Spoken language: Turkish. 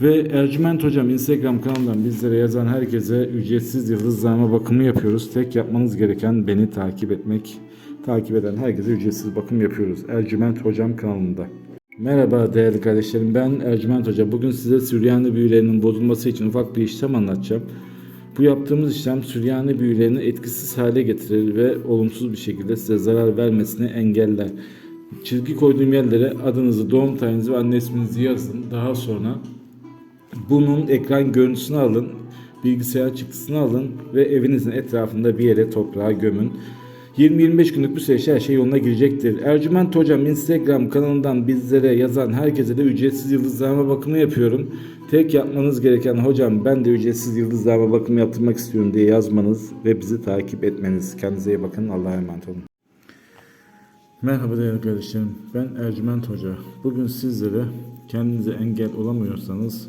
Ve Ercüment Hocam Instagram kanalından bizlere yazan herkese ücretsiz yıldızlama bakımı yapıyoruz. Tek yapmanız gereken beni takip etmek. Takip eden herkese ücretsiz bakım yapıyoruz. Ercüment Hocam kanalında. Merhaba değerli kardeşlerim ben Ercüment Hoca. Bugün size Süryani büyülerinin bozulması için ufak bir işlem anlatacağım. Bu yaptığımız işlem Süryani büyülerini etkisiz hale getirir ve olumsuz bir şekilde size zarar vermesini engeller. Çizgi koyduğum yerlere adınızı, doğum tarihinizi ve anne isminizi yazın. Daha sonra bunun ekran görüntüsünü alın, bilgisayar çıktısını alın ve evinizin etrafında bir yere toprağa gömün. 20-25 günlük bir süreçte her şey yoluna girecektir. Ercüment Hocam Instagram kanalından bizlere yazan herkese de ücretsiz yıldızlama bakımı yapıyorum. Tek yapmanız gereken hocam ben de ücretsiz yıldızlama bakımı yaptırmak istiyorum diye yazmanız ve bizi takip etmeniz. Kendinize iyi bakın. Allah'a emanet olun. Merhaba değerli kardeşlerim. Ben Ercüment Hoca. Bugün sizlere kendinize engel olamıyorsanız